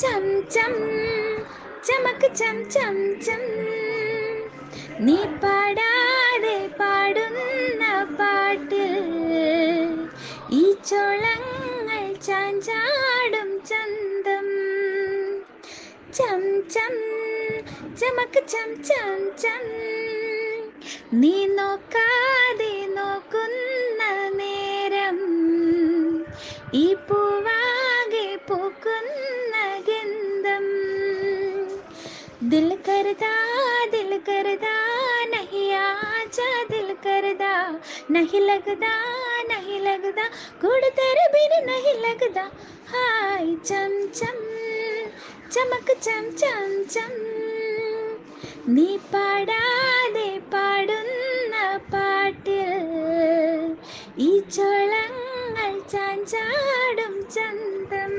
ചം ചം ചമക്ക് ചം ചം ചം. നീ പാടാതെ പാടുന്ന പാട്ടിൽ ഈ ചോളങ്ങൾ ചാഞ്ചാടും ചന്തം. ചം ചം ചമക്ക് ചം ചം ചം. നീ നോക്കാതെ നോക്കുന്ന നേരം ഈ പൂവാകെ ദിൽ കരുതാ ദിൽ കരുതാ നഹി ആജാ ദിൽ കരുതാ നഹി ലഗദാ നഹി ലഗദാ കൂടെ തെരെ ബിൻ നഹി ലഗദാ ഹായ് ചം ചം ചമക്ക് ചം ചം ചം നീ പാടാതെ പാടുന്ന പാട്ടിൽ ഈ ചോളങ്ങൾ ചാഞ്ചാടും ചന്തം